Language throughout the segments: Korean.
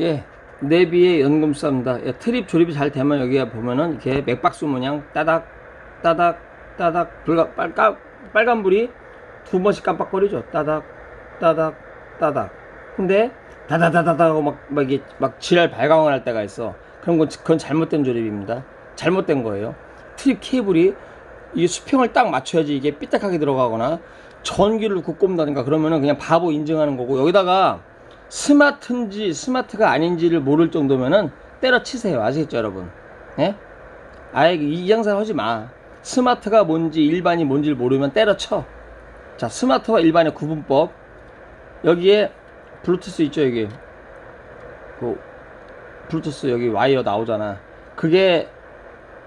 예, 내비의 연금수입니다. 예, 트립 조립이 잘 되면 여기에 보면은 이렇게 맥박수 모양 따닥 따닥 따닥 불가 빨까 빨간 불이 두 번씩 깜빡거리죠. 따닥 따닥 따닥. 근데 다다다다다 하고 막, 막 이게 막 지랄 발광을 할 때가 있어. 그런 건 그건 잘못된 조립입니다. 잘못된 거예요. 트립 케이블이 이 수평을 딱 맞춰야지 이게 삐딱하게 들어가거나 전기를 놓고 꼽는다든가 그러면은 그냥 바보 인증하는 거고 여기다가 스마트인지 스마트가 아닌지를 모를 정도면은 때려치세요. 아시겠죠 여러분? 예? 아예 이 양상 하지 마. 스마트가 뭔지 일반이 뭔지를 모르면 때려쳐. 자 스마트와 일반의 구분법. 여기에 블루투스 있죠 여기? 그 블루투스 여기 와이어 나오잖아. 그게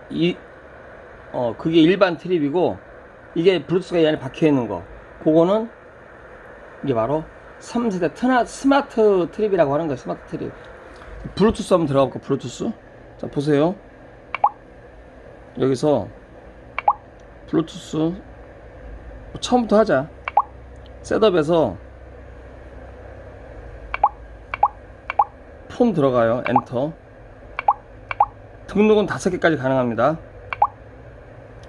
이 어 그게 일반 트립이고 이게 블루투스가 이 안에 박혀 있는 거. 그거는 이게 바로 3세대 트나, 스마트 트립이라고 하는 거예요 스마트 트립. 블루투스 한번 들어가 볼까 블루투스? 자 보세요. 여기서 블루투스 처음부터 하자. 셋업에서 폰 들어가요 엔터. 등록은 다섯 개까지 가능합니다.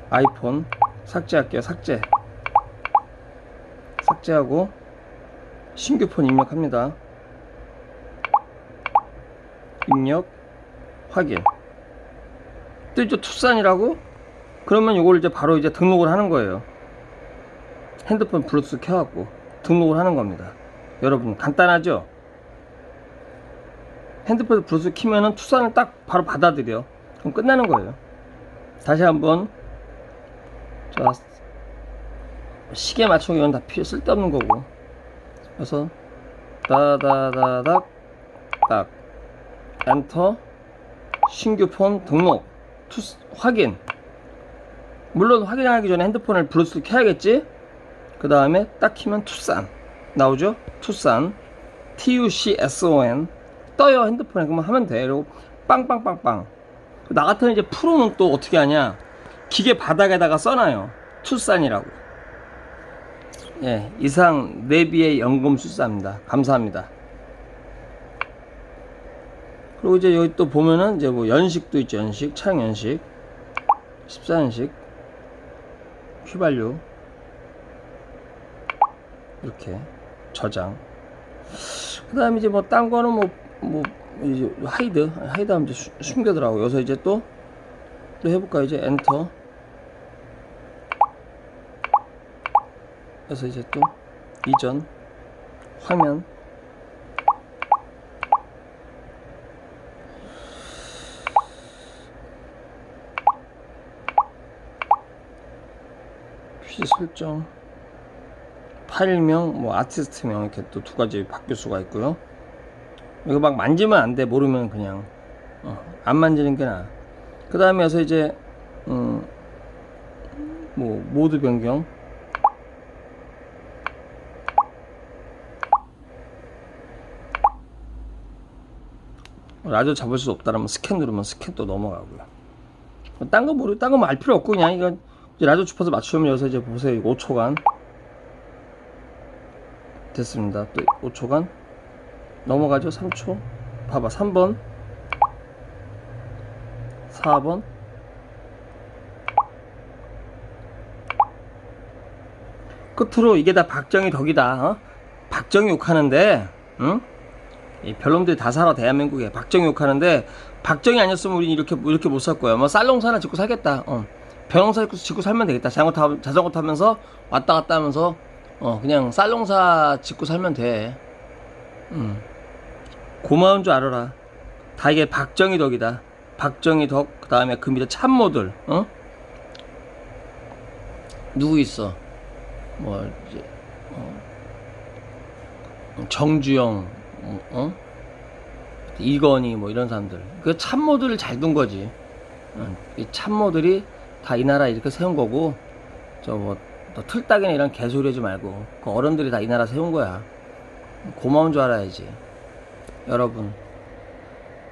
아이폰. 삭제할게요 삭제. 삭제하고 신규 폰 입력합니다. 입력 확인. 뜨죠 투싼이라고? 그러면 이걸 이제 바로 이제 등록을 하는 거예요. 핸드폰 블루투스 켜갖고 등록을 하는 겁니다. 여러분 간단하죠? 핸드폰 블루투스 키면은 투싼을 딱 바로 받아들여. 그럼 끝나는 거예요. 다시 한번. 자 시계 맞추기 이건 다 필요 쓸데없는 거고 그래서 다다다닥 딱. 엔터 신규 폰 등록 투 확인. 물론 확인하기 전에 핸드폰을 블루투스 켜야겠지? 그 다음에 딱 키면 투싼. 나오죠? 투싼. TUCSON 떠요 핸드폰에. 그러면 하면 돼. 그리고 빵빵빵빵. 나 같은 이제 프로는 또 어떻게 하냐? 기계 바닥에다가 써놔요. 투싼이라고 예 이상 내비의 연금 수사입니다. 감사합니다. 그리고 이제 여기 또 보면은 이제 뭐 연식도 있죠. 연식 차량 연식 14연식 휘발유 이렇게 저장. 그 다음에 이제 뭐 딴 거는 뭐뭐 이제 하이드 하이드 하면 이제 수- 숨겨더라고 여기서 이제 또또 해볼까 이제 엔터 그래서 이제 또 이전 화면. PC 설정. 파일명 뭐 아티스트명 이렇게 또 두 가지 바뀔 수가 있고요. 이거 막 만지면 안 돼. 모르면 그냥. 어, 안 만지는 게 나아. 그 다음에 여기서 이제 음, 뭐 모드 변경 라디오 잡을 수 없다라면 스캔 누르면 스캔 또 넘어가고요. 딴 거 모르 딴거 뭐알 필요 없고 그냥 이거 라디오 주파수 맞추면 여기서 이제 보세요. 이거 5초간. 됐습니다. 또 5초간. 넘어가죠. 3초. 봐봐. 3번. 4번. 끝으로 이게 다 박정희 덕이다. 어? 박정희 욕하는데 응? 이 별놈들이 다 살아 대한민국에 박정희 욕하는데 박정희 아니었으면 우리 이렇게 이렇게 못 살 거야. 뭐 쌀농사 하나 짓고 살겠다. 어. 벼농사 짓고, 살면 되겠다. 자전거, 타, 자전거 타면서 왔다 갔다 하면서 어 그냥 쌀농사 짓고 살면 돼. 음. 고마운 줄 알아라. 다 이게 박정희 덕이다. 박정희 덕 그 다음에 그 밑에 참모들 어? 누구 있어? 뭐 이제 어, 정주영 어, 어? 이건희 뭐 이런 사람들. 그 참모들을 잘 둔 거지. 어, 이 참모들이 다 이 나라 이렇게 세운 거고 저뭐 틀딱이나 이런 개소리 하지 말고 그 어른들이 다 이 나라 세운 거야. 고마운 줄 알아야지. 여러분.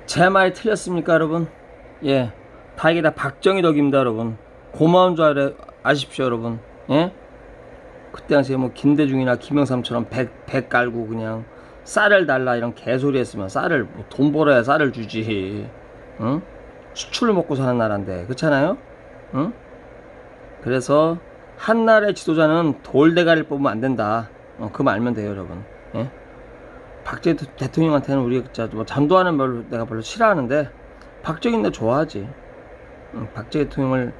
제 말이 틀렸습니까 여러분? 예. 다 이게 다. 박정희 덕입니다 여러분. 고마운 줄 알아 아십시오 여러분. 예? 그때 당시에 뭐 김대중이나 김영삼처럼 배, 배 깔고 그냥 쌀을 달라 이런 개소리 했으면 쌀을 뭐 돈 벌어야 쌀을 주지 응? 수출 먹고 사는 나라인데 그렇잖아요 응? 그래서 한 나라의 지도자는 돌대가리를 뽑으면 안 된다 어, 그거 알면 돼요 여러분 예? 대- 대통령한테는 우리 진짜 뭐 잠도하는 별로 내가 별로 싫어하는데 박정희는 내 좋아하지 응, 박재 대통령을